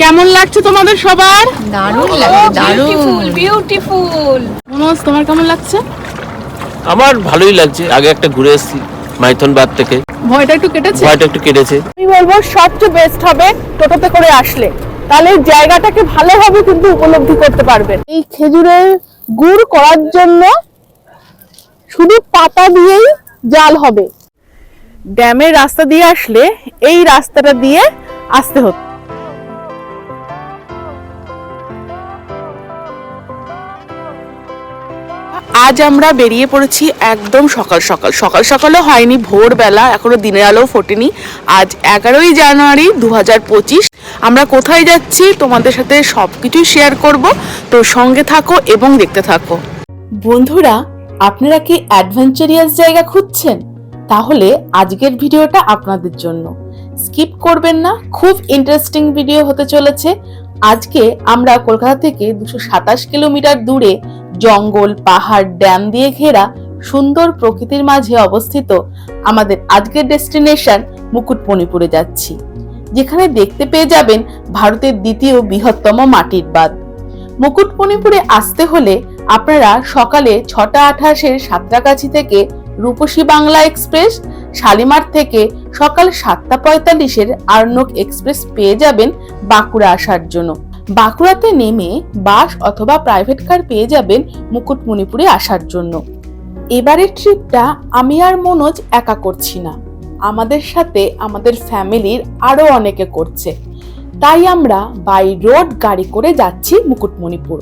কেমন লাগছে তোমাদের সবার? দারুণ লাগছে দারুণ। বিউটিফুল মনোজ তোমার কেমন লাগছে? আমার ভালোই লাগছে আগে একটা ঘুরে এসেছি মাইথন বাদ থেকে। ভয়টা একটু কেটেছে? ভয়টা একটু কেটেছে। আমি বলব সবচেয়ে বেস্ট হবে টোটোতে করে আসলে। তাহলে জায়গাটাকে ভালোভাবে কিন্তু উপলব্ধি করতে পারবেন এই খেজুরের গুড় করার জন্য শুধু পাতা দিয়েই জাল হবে। ড্যামের রাস্তা দিয়ে আসলে এই রাস্তাটা দিয়ে আসতে হতো। আজ আমরা বেরিয়ে পড়েছি একদম সকাল সকাল। সকাল, সকালও হয়নি, ভোরবেলা, এখনও দিনের আলো ফোটেনি। আজ এগারোই জানুয়ারি দু পঁচিশ। আমরা কোথায় যাচ্ছি তোমাদের সাথে সব কিছুই শেয়ার করব। তো সঙ্গে থাকো এবং দেখতে থাকো। বন্ধুরা, আপনারা কি অ্যাডভেঞ্চারিয়াস জায়গা খুঁজছেন? তাহলে আজকের ভিডিওটা আপনাদের জন্য। স্কিপ করবেন না, খুব ইন্টারেস্টিং ভিডিও হতে চলেছে। আজকে আমরা কলকাতা থেকে দুশো সাতাশ কিলোমিটার দূরে জঙ্গল, পাহাড়, ড্যাম দিয়ে ঘেরা সুন্দর প্রকৃতির মাঝে অবস্থিত আমাদের আজকের ডেস্টিনেশন মুকুটমণিপুরে যাচ্ছি। যেখানে দেখতে পেয়ে যাবেন ভারতের দ্বিতীয় বৃহত্তম মাটির বাঁধ। মুকুটমণিপুরে আসতে হলে আপনারা সকালে ছটা আঠাশের সাঁতরাগাছি থেকে রূপসী বাংলা এক্সপ্রেস, শালিমার থেকে সকাল সাতটা পঁয়তাল্লিশের আর্নক এক্সপ্রেস পেয়ে যাবেন বাঁকুড়া আসার জন্য। বাঁকুড়াতে নেমে বাস অথবা প্রাইভেট কার পেয়ে যাবেন মুকুটমণিপুরে আসার জন্য। এবারের ট্রিপটা আমি আর মনোজ একা করছি না। আমাদের সাথে আমাদের ফ্যামিলির আরও অনেকে করছে। তাই আমরা বাই রোড গাড়ি করে যাচ্ছি মুকুটমণিপুর।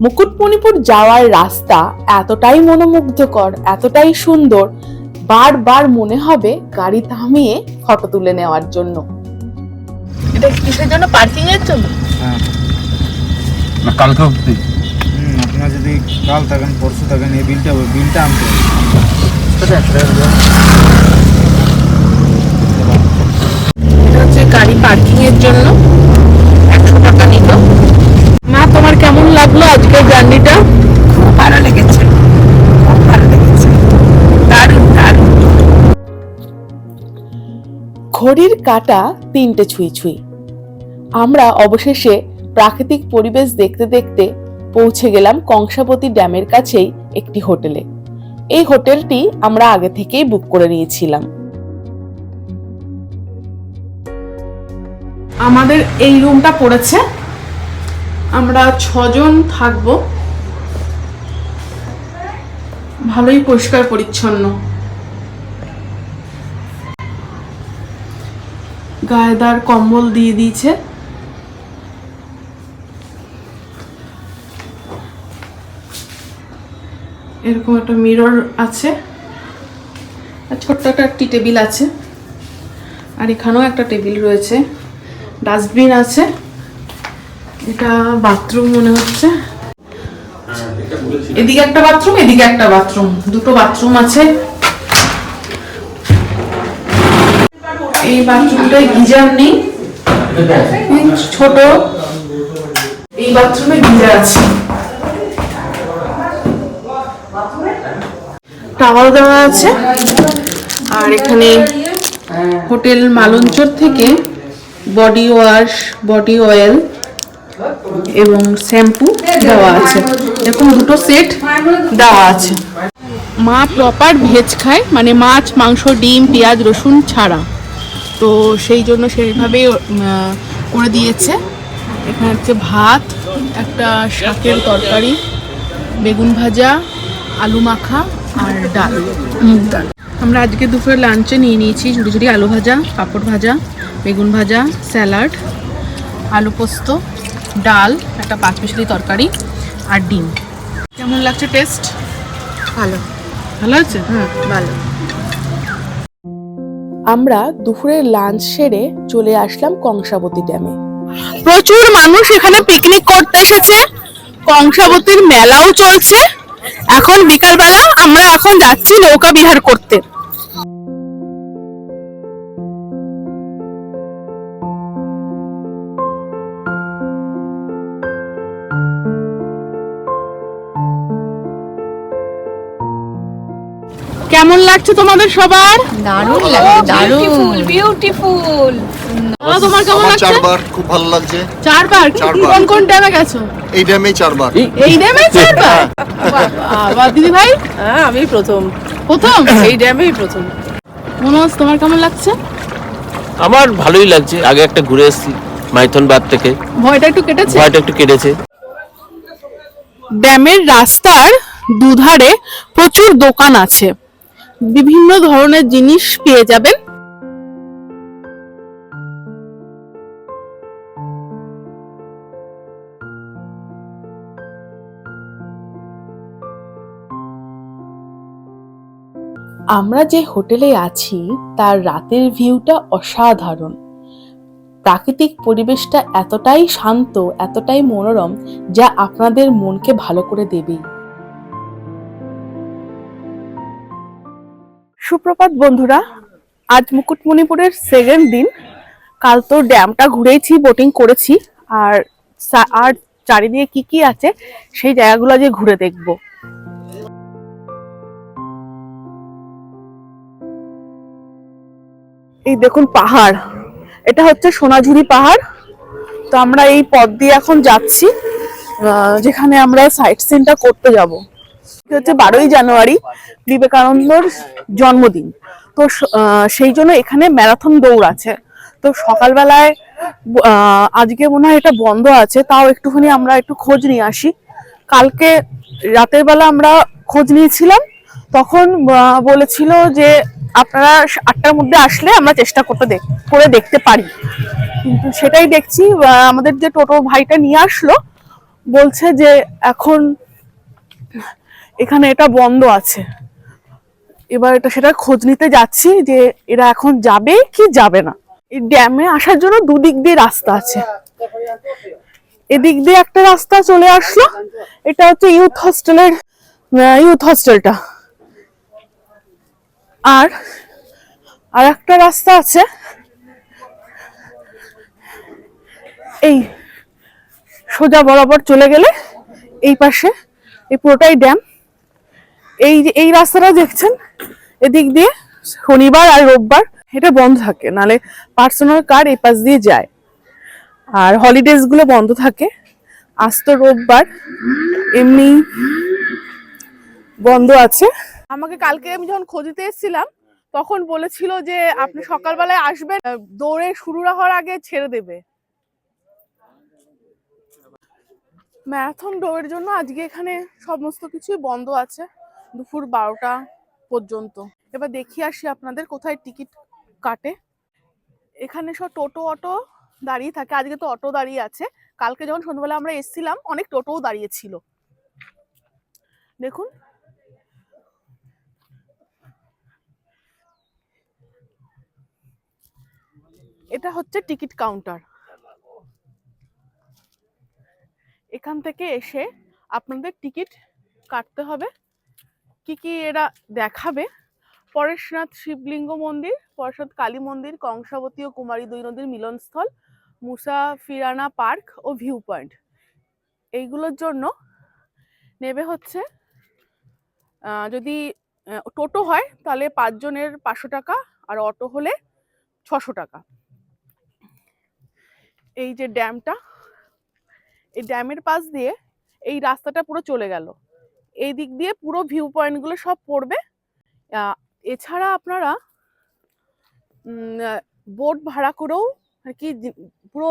মুকুটমণিপুর যাওয়ার রাস্তা এতটাই মনোমুগ্ধকর, এতটাই সুন্দর, বারবার মনে হবে গাড়ি থামিয়ে ফটো তুলে নেওয়ার জন্য। এটা কিসের জন্য? পার্কিং এর জন্য? হ্যাঁ। না কালকে অব্দি হুম, আপনারা যদি কাল থাকেন পরশু থাকেন এই বিলটা বিলটা আনতে এটা হচ্ছে গাড়ি পার্কিং এর জন্য। একশো টাকা নিল। মা তোমার কেমন লাগল আজকের জার্নিটা খুব ভালো লেগেছে। খুব ভালো লেগেছে। দারুণ দারুণ। ঘড়ির কাটা তিনটে ছুঁই ছুঁই। আমরা অবশেষে প্রাকৃতিক পরিবেশ দেখতে দেখতে পৌঁছে গেলাম কংসাবতী ড্যামের কাছেই একটি হোটেলে। এই হোটেলটি আমরা আগে থেকেই বুক করে নিয়েছিলাম। আমাদের এই রুমটা পড়েছে। আমরা ছজন থাকব। ভালোই পরিষ্কার পরিচ্ছন্ন। গায়েদার কম্বল দিয়ে দিয়েছে। এরকম একটা মিরর আছে। আর ছোট্ট একটা টি টেবিল আছে। আর এখানেও একটা টেবিল রয়েছে। ডাস্টবিন আছে। এটা বাথরুম মনে হচ্ছে। এদিকে একটা বাথরুম এদিকে একটা বাথরুম দুটো বাথরুম আছে। এই বাথরুমটায় গিজার নেই। ছোট। এই বাথরুমে গিজার আছে। টাওয়াল দেওয়া আছে। আর এখানে হোটেল মালঞ্চর থেকে বডি ওয়াশ, বডি অয়েল এবং শ্যাম্পু দেওয়া আছে। এরকম দুটো সেট দেওয়া আছে। মা প্রপার ভেজ খায় মানে মাছ, মাংস, ডিম, পেঁয়াজ, রসুন ছাড়া। তো সেই জন্য সেইভাবে করে দিয়েছে। এখানে হচ্ছে ভাত, একটা শাকের তরকারি, বেগুন ভাজা, আলু মাখা আর ডাল। মুগ ডাল আমরা আজকে দুপুরে লাঞ্চে নিয়ে নিয়েছি ঝুড়ি ঝুড়ি আলু ভাজা পাঁপড় ভাজা বেগুন ভাজা স্যালাড আলু পোস্ত ডাল একটা পাঁচ মিশালি তরকারি আর ডিম। কেমন লাগছে টেস্ট ভালো। ভালো আছে হ্যাঁ ভালো। আমরা দুপুরের লাঞ্চ সেরে চলে আসলাম কংসাবতী ড্যামে। প্রচুর মানুষ এখানে পিকনিক করতে এসেছে। কংসাবতীর মেলাও চলছে। এখন বিকালবেলা আমরা এখন যাচ্ছি নৌকা বিহার করতে। কেমন লাগছে তোমাদের সবার? দারুণ লাগছে দারুণ। বিউটিফুল তোমার কেমন লাগছে? চারবার খুব ভালো লাগছে। চারবার। কোন কোন ড্যামে গেছো? এই ড্যামেই চারবার। এই ড্যামে চারবার? বাবা দিদি ভাই? হ্যাঁ আমি প্রথম। প্রথম? এই ড্যামেই প্রথম। মনোজ তোমার কেমন লাগছে? আমার ভালোই লাগছে। আগে একটা ঘুরে এসেছি মাইথন বাদ থেকে। ভয়টা একটু কেটেছে? ভয়টা একটু কেটেছে। ড্যামের রাস্তার দুধারে প্রচুর দোকান আছে। বিভিন্ন ধরনের জিনিস পেয়ে যাবেন। আমরা যে হোটেলে আছি, তার রাতের ভিউটা অসাধারণ। প্রাকৃতিক পরিবেশটা এতটাই শান্ত, এতটাই মনোরম, যা আপনাদের মনকে ভালো করে দেবেই। সুপ্রভাত বন্ধুরা, আজ মুকুটমণিপুরের সেকেন্ড দিন। কাল তো ড্যামটা ঘুরেইছি বোটিং করেছি, আর আর চারিদিকে কি কি আছে, সেই জায়গাগুলো যে ঘুরে দেখব। এই দেখুন পাহাড়, এটা হচ্ছে সোনাঝুরি পাহাড়। তো আমরা এই পথ দিয়ে এখন যাচ্ছি যেখানে আমরা সাইট সিনটা করতে যাব। হচ্ছে বারোই জানুয়ারি বিবেকানন্দর জন্মদিন। তো সেই জন্য এখানে ম্যারাথন দৌড় আছে। তো সকালবেলায় আজকে মনে হয় এটা বন্ধ আছে, তাও একটুখানি আমরা একটু খোঁজ নিয়ে আসি। কালকে রাতের বেলা আমরা খোঁজ নিয়েছিলাম, তখন বলেছিল যে আপনারা আটটার মধ্যে আসলে আমরা চেষ্টা করতে দেখ করে দেখতে পারি। কিন্তু সেটাই দেখছি আমাদের যে টোটো ভাইটা নিয়ে আসলো, বলছে যে এখন এখানে এটা বন্ধ আছে। এবার এটা সেটা খোঁজ নিতে যাচ্ছি যে এরা এখন যাবে কি যাবে না। এই ড্যামে আসার জন্য দুদিক দিয়ে রাস্তা আছে। এদিক দিয়ে একটা রাস্তা চলে আসলো। এটা হচ্ছে ইউথ হস্টেলের ইউথ হস্টেলটা আর আর একটা রাস্তা আছে। এই সোজা বরাবর চলে গেলে এই পাশে, এই পুরোটাই ড্যাম এই এই রাস্তাটা দেখছেন? এদিক দিয়ে শনিবার আর রোববার এটা বন্ধ থাকে, নালে পার্সোনাল কার এই পাশ দিয়ে যায়। আর হলিডেজগুলো বন্ধ থাকে। আজ তো রোববার, এমনি বন্ধ আছে। আমাকে কালকে আমি যখন খোঁজতে এসেছিলাম, তখন বলেছিল যে, আপনি সকালবেলায় আসবেন দৌড়ে শুরু হওয়ার আগে ছেড়ে দেবে। ম্যারাথন দৌড়ের জন্য আজকে এখানে সমস্ত কিছুই বন্ধ আছে। দুপুর বারোটা পর্যন্ত। এবার দেখি আসি আপনাদের কোথায় টিকিট কাটে। এখানে সব টোটো অটো দাঁড়িয়ে থাকে। আজকে তো অটো দাঁড়িয়ে আছে। কালকে যখন সন্ধ্যাবেলা আমরা এসেছিলাম, অনেক টোটোও দাঁড়িয়ে ছিল। দেখুন। এটা হচ্ছে টিকিট কাউন্টার। এখান থেকে এসে আপনাদের টিকিট কাটতে হবে। কি কি এরা দেখাবে? পরেশনাথ শিবলিঙ্গ মন্দির, পরেশনাথ কালী মন্দির, কংসাবতী ও কুমারী দুই নদীর মিলনস্থল, মুসা ফিরানা পার্ক ও ভিউ পয়েন্ট। এইগুলোর জন্য নেবে হচ্ছে যদি টোটো হয়, তাহলে পাঁচজনের পাঁচশো টাকা আর অটো হলে ছশো টাকা। এই যে ড্যামটা, এই ড্যামের পাশ দিয়ে এই রাস্তাটা পুরো চলে গেল। এই দিক দিয়ে পুরো ভিউ পয়েন্টগুলো সব পড়বে। এছাড়া আপনারা বোট ভাড়া করেও আর কি পুরো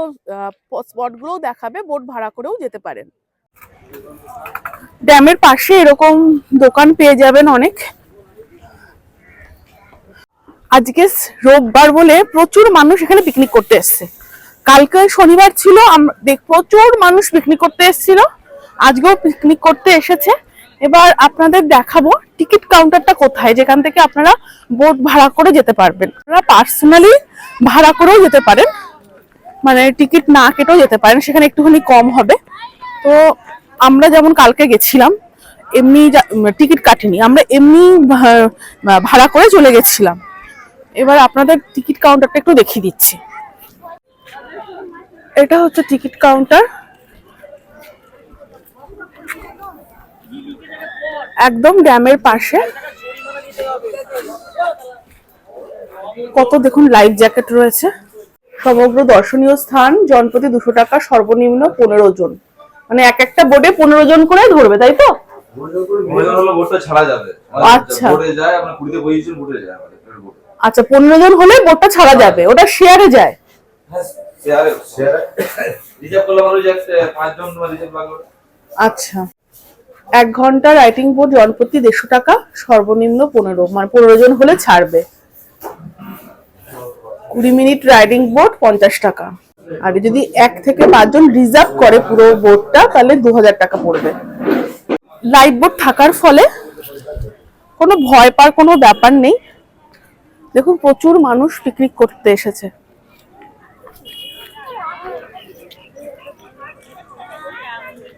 স্পটগুলোও দেখাবে বোট ভাড়া করেও যেতে পারেন। ড্যামের পাশে এরকম দোকান পেয়ে যাবেন অনেক। আজকে রোববার বলে প্রচুর মানুষ এখানে পিকনিক করতে এসছে। কালকে শনিবার ছিল প্রচুর মানুষ পিকনিক করতে এসেছিল। আজকেও পিকনিক করতে এসেছে। এবার আপনাদের দেখাবো টিকিট কাউন্টারটা কোথায়, যেখান থেকে আপনারা বোট ভাড়া করে যেতে পারবেন। আপনারা পার্সোনালি ভাড়া করেও যেতে পারেন মানে টিকিট না কেটেও যেতে পারেন, সেখানে একটুখানি কম হবে। তো আমরা যেমন কালকে গেছিলাম, এমনি টিকিট কাটিনি, আমরা এমনি ভাড়া করে চলে গেছিলাম। এবার আপনাদের টিকিট কাউন্টারটা একটু দেখিয়ে দিচ্ছি। এটা হচ্ছে টিকিট কাউন্টার। একদম ড্যামের পাশে। কত দেখুন লাইফ জ্যাকেট রয়েছে। সমগ্র দর্শনীয় স্থান জনপ্রতি দুশো টাকা সর্বনিম্ন পনেরো জন। মানে এক একটা বোর্ডে পনেরো জন করে ধরবে তাই তো? আচ্ছা। আচ্ছা পনেরো জন হলে বোর্ডটা ছাড়া যাবে ওটা শেয়ারে যায়। আচ্ছা। এক ঘণ্টা রাইটিং বোর্ড জনপ্রতি দেড়শো টাকা, সর্বনিম্ন পনেরো মানে পনেরো জন হলে ছাড়বে। কুড়ি মিনিট রাইডিং বোর্ড পঞ্চাশ টাকা। আর যদি এক থেকে পাঁচজন রিজার্ভ করে পুরো বোর্ডটা তাহলে দু হাজার টাকা পড়বে। লাইট বোর্ড থাকার ফলে কোনো ভয় পাওয়ার কোনো ব্যাপার নেই। দেখুন, প্রচুর মানুষ পিকনিক করতে এসেছে।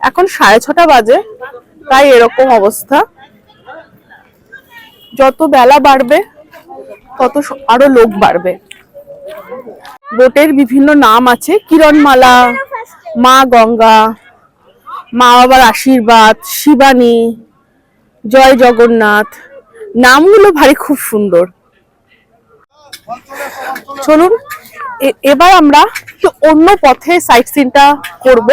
এখন সাড়ে ছটা বাজে। তাই এরকম অবস্থা। যত বেলা বাড়বে, তত আরও লোক বাড়বে। বোটের বিভিন্ন নাম আছে, কিরণমালা, মা গঙ্গা, মা বাবার আশীর্বাদ, শিবানী, জয় জগন্নাথ। নামগুলো ভারী খুব সুন্দর। চলুন এবার আমরা অন্য পথে সাইট সিনটা করব।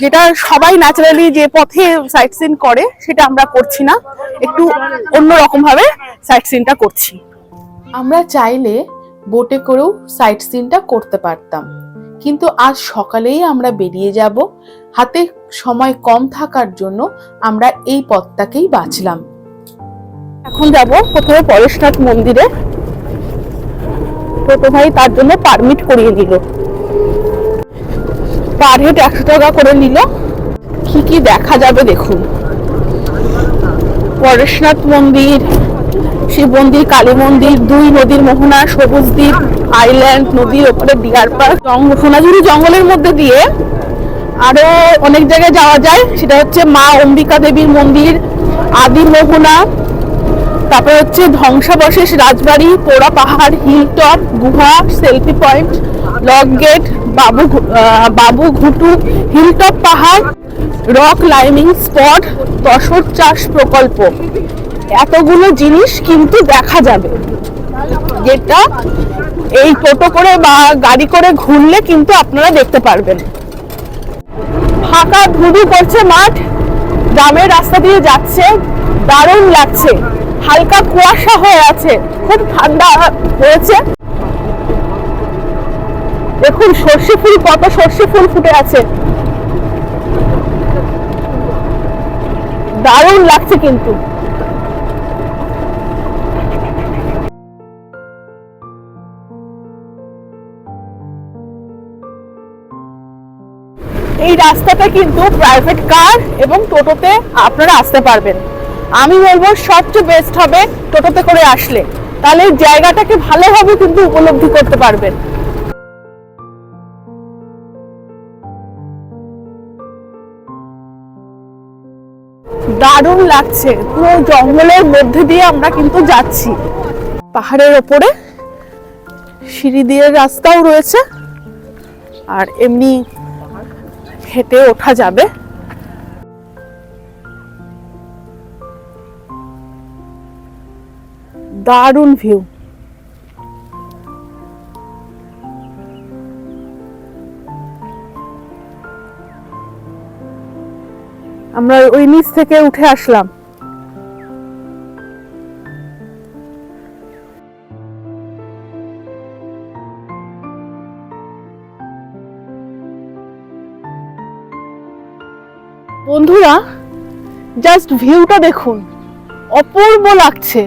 যেটা সবাই ন্যাচারালি যে পথে সাইট সিন করে সেটা আমরা করছি না। একটু অন্য রকম ভাবে সাইট সিনটা করছি। আমরা চাইলে বোটে করেও সাইট সিনটা করতে পারতাম। কিন্তু আজ সকালেই আমরা বেরিয়ে যাব। হাতে সময় কম থাকার জন্য আমরা এই পথটাকেই বাঁচলাম। এখন যাব প্রথমে পরেশনাথ মন্দিরে। টোটো ভাই তার জন্য পারমিট করিয়ে দিল। পার হেড একশো টাকা করে নিল। কি কি দেখা যাবে দেখুন। পরেশনাথ মন্দির, শিব মন্দির, কালী মন্দির, দুই নদীর মোহনা, সবুজ দ্বীপ, আইল্যান্ড নদীর ওপরে ডিয়ার পার্ক সোনাঝুরি জঙ্গলের মধ্যে দিয়ে আরও অনেক জায়গায় যাওয়া যায়। সেটা হচ্ছে মা অম্বিকা দেবীর মন্দির, আদি মোহনা, তারপরে হচ্ছে ধ্বংসাবশেষ, রাজবাড়ি, পোড়া পাহাড় হিল টপ গুহা, সেলফি পয়েন্ট, লক গেট বাবু বাবু ঘুটু, হিলটপ পাহাড়, রক ক্লাইম্বিং স্পট তসর চাষ প্রকল্প। এতগুলো জিনিস কিন্তু দেখা যাবে। যেটা এই টোটো করে বা গাড়ি করে ঘুরলে কিন্তু আপনারা দেখতে পারবেন। ফাঁকা ধুধু করছে মাঠ, গ্রামের রাস্তা দিয়ে যাচ্ছে, দারুণ লাগছে। হালকা কুয়াশা হয়ে আছে, খুব ঠান্ডা হয়েছে। দেখুন, সর্ষে ফুল কত সর্ষে ফুল ফুটে আছে। দারুণ লাগছে কিন্তু। এই রাস্তাটা কিন্তু প্রাইভেট কার এবং টোটোতে আপনারা আসতে পারবেন। আমি বলব, সবচেয়ে বেস্ট হবে টোটোতে করে আসলে। তাহলে জায়গাটাকে ভালোভাবে কিন্তু উপলব্ধি করতে পারবেন। দারুণ লাগছে। পুরো জঙ্গলের মধ্যে দিয়ে আমরা কিন্তু যাচ্ছি। পাহাড়ের ওপরে সিঁড়ি দিয়ে রাস্তাও রয়েছে। আর এমনি হেঁটে ওঠা যাবে। দারুণ ভিউ আমরা ওই নিচ থেকে উঠে আসলাম। বন্ধুরা জাস্ট ভিউটা দেখুন। অপূর্ব লাগছে।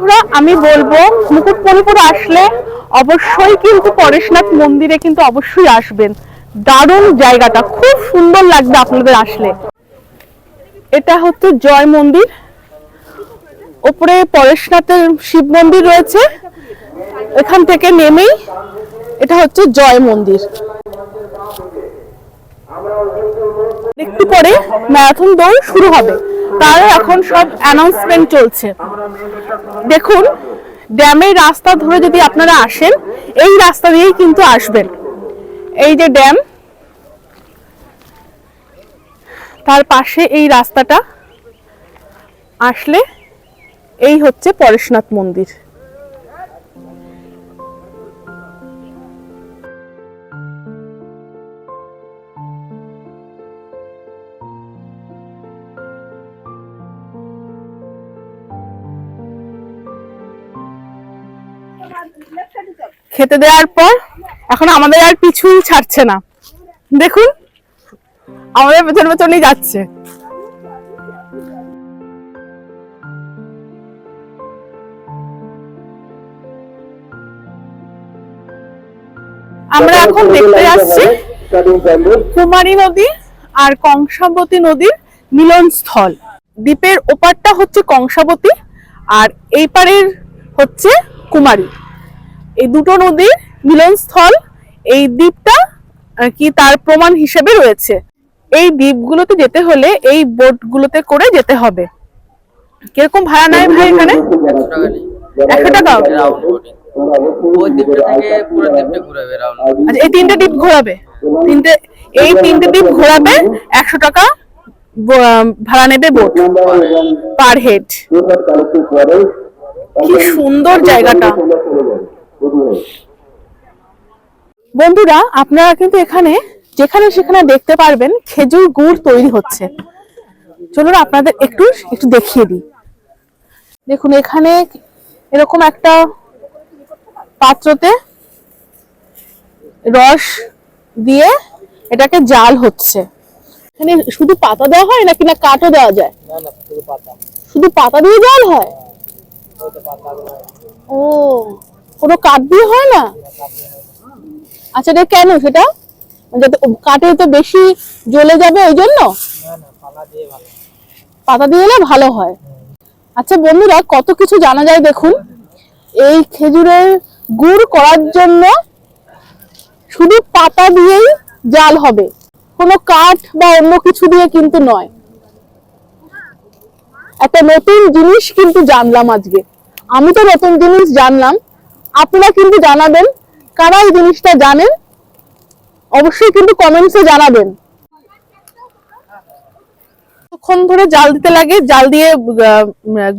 বন্ধুরা, আমি বলব মুকুটমণিপুর আসলে অবশ্যই কিন্তু পরেশনাথ মন্দিরে কিন্তু অবশ্যই আসবেন। দারুণ জায়গাটা, খুব সুন্দর লাগবে আপনাদের আসলে। এটা হচ্ছে জয় মন্দির। ওপরে পরেশনাথের শিব মন্দির রয়েছে। এখান থেকে নেমেই এটা হচ্ছে জয় মন্দির। একটু পরে ম্যারাথন দৌড় শুরু হবে। তার এখন সব অ্যানাউন্সমেন্ট চলছে। দেখুন, ড্যামের রাস্তা ধরে যদি আপনারা আসেন, এই রাস্তা দিয়েই কিন্তু আসবেন। এই যে ড্যাম, তার পাশে এই রাস্তাটা, আসলে এই হচ্ছে পরেশনাথ মন্দির। খেতে দেওয়ার পর এখন আমাদের আর পিছুই ছাড়ছে না। দেখুন আমাদের পেছন পেছনই যাচ্ছে। আমরা এখন দেখতে যাচ্ছি কুমারী নদী আর কংসাবতী নদীর মিলনস্থল। দ্বীপের ওপারটা হচ্ছে কংসাবতী আর এই পারের হচ্ছে কুমারী। এই দুটো নদীর মিলনস্থল এই দ্বীপটা আর কি তার প্রমাণ হিসেবে রয়েছে। এই দ্বীপগুলোতে যেতে হলে এই বোটগুলোতে করে যেতে হবে। কীরকম ভাড়া নেয় ভাই এখানে? একশো টাকা। আচ্ছা এই তিনটে দ্বীপ ঘোরাবে। তিনটে এই তিনটে দ্বীপ ঘোরাবে একশো টাকা ভাড়া নেবে বোট পার হেড। কি সুন্দর জায়গাটা। বন্ধুরা আপনারা কিন্তু এখানে যেখানে সেখানে দেখতে পারবেন খেজুর গুড় তৈরি হচ্ছে। চলুন আপনাদের একটু একটু দেখিয়ে দিই। দেখুন এখানে এরকম একটা পাত্রতে রস দিয়ে এটাকে জাল হচ্ছে। এখানে শুধু পাতা দেওয়া হয় নাকি না কাঠও দেওয়া যায়? শুধু পাতা। দিয়ে জাল হয়। ও কোনো কাঠ দিয়ে হয় না? আচ্ছা এটা কেন সেটা? যাতে কাঠে তো বেশি জ্বলে যাবে ওই জন্য? পাতা দিয়ে হলে ভালো হয়। আচ্ছা বন্ধুরা কত কিছু জানা যায় দেখুন। এই খেজুরের গুড় করার জন্য শুধু পাতা দিয়েই জাল হবে। কোনো কাঠ বা অন্য কিছু দিয়ে কিন্তু নয়। একটা নতুন জিনিস কিন্তু জানলাম আজকে। আমি তো নতুন জিনিস জানলাম। আপনারা কিন্তু জানাবেন কারা এই জিনিসটা জানেন? অবশ্যই কিন্তু কমেন্টসে জানাবেন। কতক্ষণ ধরে জাল দিতে লাগে? জাল দিয়ে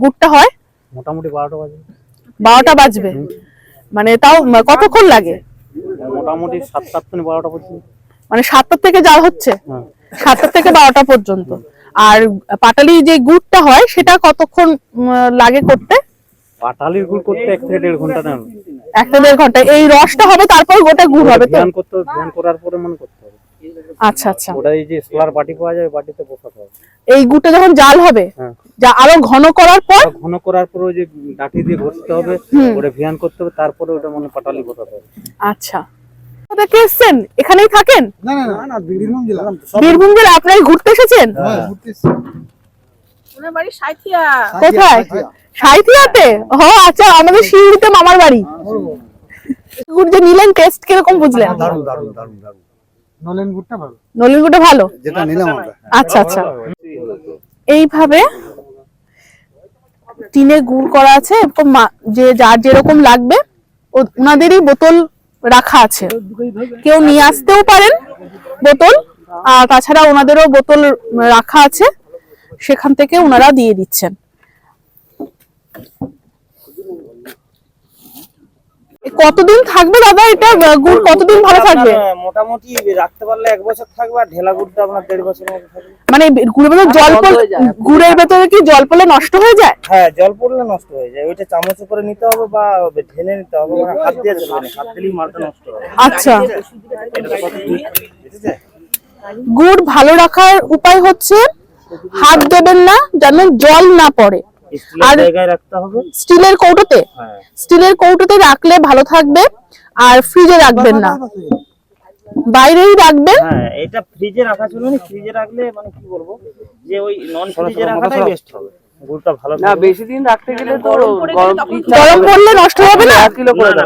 গুড়টা হয়? মোটামুটি বারোটা বাজে বারোটা বাজবে। মানে তাও কতক্ষণ লাগে? মোটামুটি সাত সাত থেকে বারোটা পর্যন্ত। মানে সাতটা থেকে জাল হচ্ছে? হ্যাঁ। সাতটা থেকে বারোটা পর্যন্ত। আর পাটালি যে গুড়টা হয় সেটা কতক্ষণ লাগে করতে? পাটালির গুড় করতে এক থেকে দেড় ঘণ্টা নেন। একটা দেড় ঘণ্টা। এই রসটা হবে তারপর গোটা গুড় হবে তো? ধ্যান করতে হবে, ধ্যান করার পরে মনে করতে হবে। আচ্ছা আচ্ছা। ওটা এই যে সোলার বাটি পাওয়া যায় বাটিতে বসাতে হবে। এই গুড়টা যখন জাল হবে হ্যাঁ। যা আরও ঘন করার পর? ঘন করার পরে ওই যে ডাটি দিয়ে ঘষতে হবে ওটা ভিয়ান করতে হবে তারপরে ওটা মানে পাটালি বসাতে হবে। আচ্ছা। কোথা থেকে এসছেন? এখানেই থাকেন? না না না বীরভূম জেলা। বীরভূম জেলা আপনারা ঘুরতে এসেছেন? কোথায়? সাইথিয়াতে ও আচ্ছা আমাদের শিউড়িতে মামার বাড়ি। গুড় যে নিলেন টেস্ট কীরকম বুঝলেন? নলেন গুড়টা ভালো? নলিন গুড়টা ভালো? যেটা নিলাম আমরা। আচ্ছা আচ্ছা। এইভাবে টিনে গুড় করা আছে এরকম মা- যে যার যেরকম লাগবে ও- ওনাদেরই বোতল রাখা আছে। কেউ নিয়ে আসতেও পারেন বোতল আর তাছাড়া ওনাদেরও বোতল রাখা আছে। সেখান থেকে ওনারা দিয়ে দিচ্ছেন। কতদিন থাকবে দাদা? এটা গুড় কতদিন ভালো থাকবে? মোটামুটি রাখতে পারলে এক বছর থাকবে আর ঢেলা গুড়টা আপনার দেড় বছরের মতো থাকবে। মানে গুড়ের ভেতর জল পড়লে গুড়ের ভেতরে কি জল পড়লে নষ্ট হয়ে যায়? হ্যাঁ জল পড়লে নষ্ট হয়ে যায়। ওইটা চামচে করে নিতে হবে বা ঢেলে নিতে হবে মানে হাত দিয়ে চলবে হাত দিলেই মালটা নষ্ট হবে। আচ্ছা? গুড় ভালো রাখার উপায় হচ্ছে হাত দেবেন না যেন জল না পড়ে। স্টিলের আর- জায়গায় রাখতে হবে? স্টিলের কৌটোতে। হ্যাঁ। স্টিলের কৌটোতে রাখলে ভালো থাকবে আর ফ্রিজে রাখবেন না। বাইরেই রাখবেন। হ্যাঁ এটা ফ্রিজে রাখা চলবে না ফ্রিজে রাখলে মানে কি বলব? যে ওই নন ফ্রিজে রাখাটাই বেস্ট হবে। গুড়টা ভালো না বেশি দিন রাখতে গেলে তো গরম গরম পড়লে নষ্ট হবে না?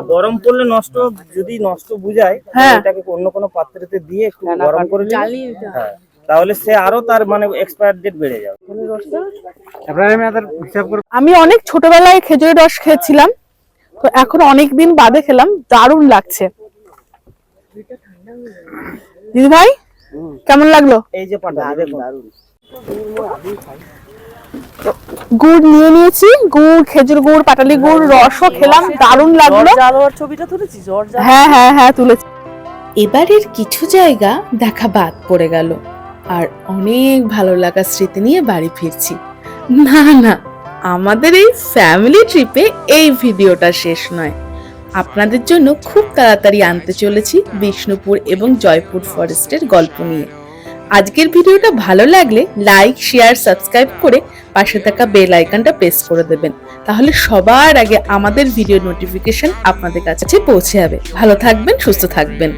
গরম পড়লে নষ্ট যদি নষ্ট বুঝায় হ্যাঁ। এটাকে অন্য কোনো পাত্রেতে দিয়ে একটু গরম করে হ্যাঁ। তাহলে সে আরও তার মানে এক্সপায়ার ডেট বেড়ে যাবে। আমি অনেক ছোটবেলায় খেজুরের রস খেয়েছিলাম। তো এখন অনেক দিন বাদে খেলাম দারুণ লাগছে। দিদি ভাই কেমন লাগল? এই যে গুড় নিয়ে নিয়েছি গুড় খেজুর গুড় পাটালি গুড় রসও খেলাম দারুণ লাগল। ছবিটা তুলেছি জ্বর হ্যাঁ হ্যাঁ হ্যাঁ তুলেছি। এবারের কিছু জায়গা দেখা বাদ পড়ে গেল। আর অনেক ভালো লাগা স্মৃতি নিয়ে বাড়ি ফিরছি। না না, আমাদের এই ফ্যামিলি ট্রিপে এই ভিডিওটা শেষ নয়। আপনাদের জন্য খুব তাড়াতাড়ি আনতে চলেছি বিষ্ণুপুর এবং জয়পুর ফরেস্টের গল্প নিয়ে। আজকের ভিডিওটা ভালো লাগলে লাইক শেয়ার সাবস্ক্রাইব করে পাশে থাকা বেল আইকনটা প্রেস করে দেবেন। তাহলে সবার আগে আমাদের ভিডিও নোটিফিকেশন আপনাদের কাছে পৌঁছে যাবে। ভালো থাকবেন, সুস্থ থাকবেন।